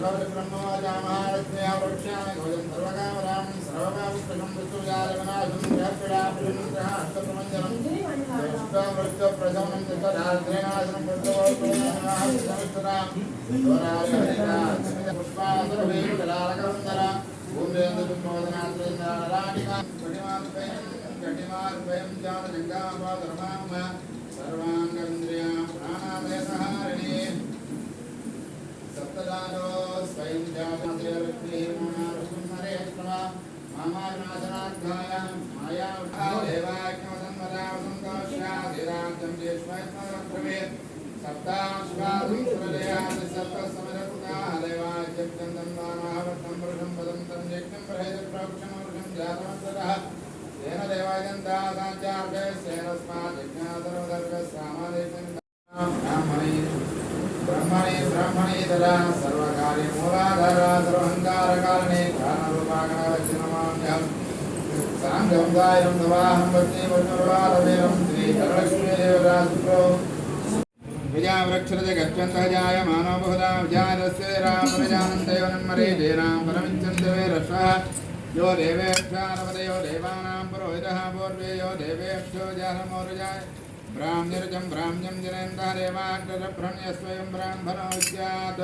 శిష్టావతారాం త్వాం పద్మనేవేంద్రణం ప్రపద్యే అలక్ష్మేమ త్వాం देवाज्ञसन्मदावसन्तोष्याधिराज्यं जेष्मयत्मरक्रमे सप्ताश्वासुरदयात् सप्तसमरकृताः देवाज्यं चन्दं वामावर्तं वृषं वदन्तं यज्ञं प्रहेतप्रवक्षमवृषं जातमन्तरः तेन देवाजन्ता साध्यार्थे सेनस्मात् यज्ञासर्वदर्गस्सामादेशं ब्राह्मणे ब्रह्मणे ब्रह्मणेतरा सर्वकार्य मूलाधारा सर्वहङ्कारकारणे कारणरूपाकरक्षणमाम्यहम् साङ्गं दायं नवाहं पत्नी वर्णुर्वादवीरं श्रीधरलक्ष्मीदेवराजपुरो विजावृक्षरज गच्छन्तः जायमानो बहुधा विजातस्य रामप्रजानन्तयोन्मरे देनां परमिच्छन्तवे रश्वः यो देवेक्षारपदयो देवानां पुरोहितः पूर्वे यो देवेक्षो जातमोरुजाय ब्राह्म्यर्जं ब्राह्म्यं जनेन्द्रदेवाग्रजभ्रण्यस्वयं ब्राह्मणो स्यात्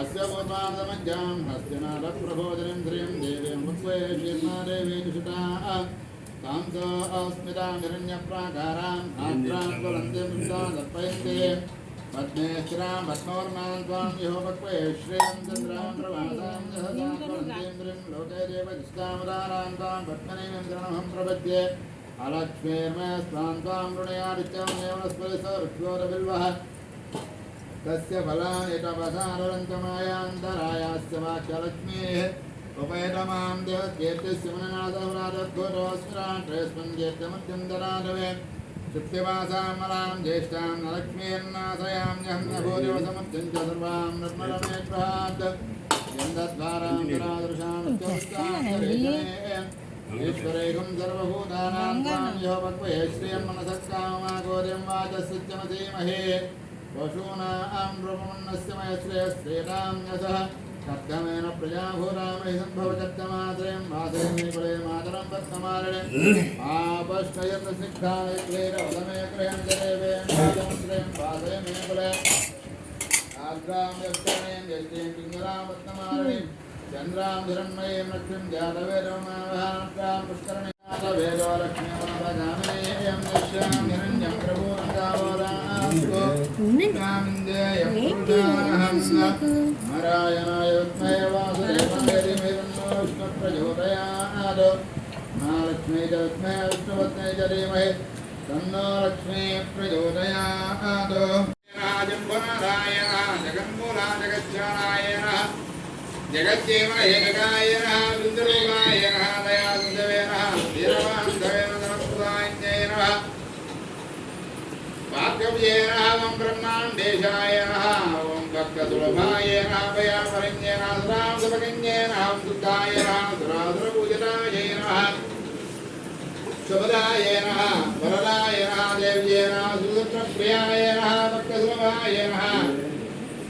अस्य पूर्वादमज्जां हस्तिनाथप्रभोजनं श्रियं देवीं मुक्वे शीर्मादेवीं सुताः तां स अस्मितां हिरण्यप्राकाराम् आत्रां ज्वलन्तीं दर्पयन्ते पद्मे स्थिरां पद्मवर्णां त्वां यहो पक्वे श्रियं चन्द्रां प्रभासां जहदां लोके देवजिष्टावतारां तां पद्मनीन्द्रणमहं प्रपद्ये अलक्ष्मीर्मे स्वां त्वां वृणयादित्यं नेवनस्पति स वृक्षोरबिल्वः तस्य फलानि तपसारन्तमायान्तरायास्य वाक्यलक्ष्मीः उपैतमां देवत्येत्यस्य मननाथपुरादघोरोऽस्मिराट्रेऽस्मिन् चेत्यमध्यन्तराधवे तृप्तिवासामलां ज्येष्ठां न लक्ष्मीर्नाशयां जहं न भूरिवसमुद्यं च सर्वां निर्मलमेग्रहात् यन्दद्वारां ईश्वरैकं ఈశ్వరైకం సర్వభూతానాం స్వామ్యో పక్వే శ్రియన్మనసత్కామగోర్యం వాచశ్రుత్యమధీమహే పశూనాం ప్రపన్నస్య మయశ్రేయ శ్రీరాం యసః కర్గమేన ప్రజాభూరామై సంభవచత్తమాత్రయం మాతరమే కులే మాతరం పద్మమారణే ఆపష్టయత సిద్ధాయ క్లేరవదమే క్రయం దేవే మాతం శ్రేయం పాదయమే కులే. ఆగ్రామ్యక్షణేం యజ్ఞేం పింగరాం పద్మమారణే చంద్రాంధురన్మయీం లక్ష్మీం జాతవేదమావహారం పుష్కరణేదో లక్ష్మీమనపదామేయం దశ్యాం నిరంజం నారాయణాయ విద్మయ వాసుదేవేరుష్ణప్రచోదయాదో మహాలక్ష్మీ చ విద్మయ విష్ణుపత్నే చ ధీమహి తన్నో లక్ష్మీ ప్రచోదయాదో రాజంబనారాయణ జగన్మూలా జగజ్జానాయణ జగజ్జీవన ఏకగాయ నమ బిందురూపాయ నమ దయాసుందవే నమ వీరవాసుందవే నమస్కృతాంజయ నమ భాగవ్యే నమ. ఓం బ్రహ్మాండేశాయ నమ ఓం భక్తసులభాయ నమ. భయాపరంజే నమ సురాం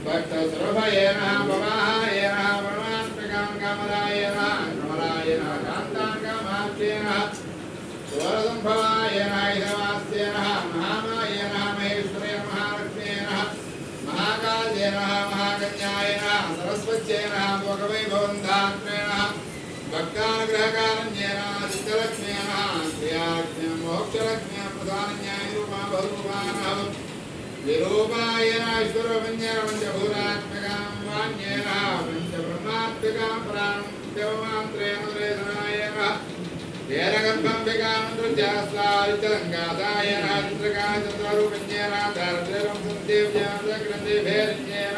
భక్తసులభాయ महाकन्याय नमः सरस्वत्यै नमः भोगवैभवन्धात्मे नमः भक्तानुग्रहकारण्येन चित्तलक्ष्म्यः श्रियाक्ष्म्यं मोक्षलक्ष्म्यं प्रधानन्याय रूपा बहुरूपानः विरूपाय ईश्वरपञ्चेन पञ्चभूतात्मकां वाण्येन पञ्चब्रह्मात्मिकां प्राणं देवमात्रेण वेदनाय वेदगर्भं विकामन्द्रजास्तारितलङ्कादाय चित्रकाय चन्द्ररूपञ्जेन दारिद्र्यं सन्देव्याग्रन्थिभेरण्येन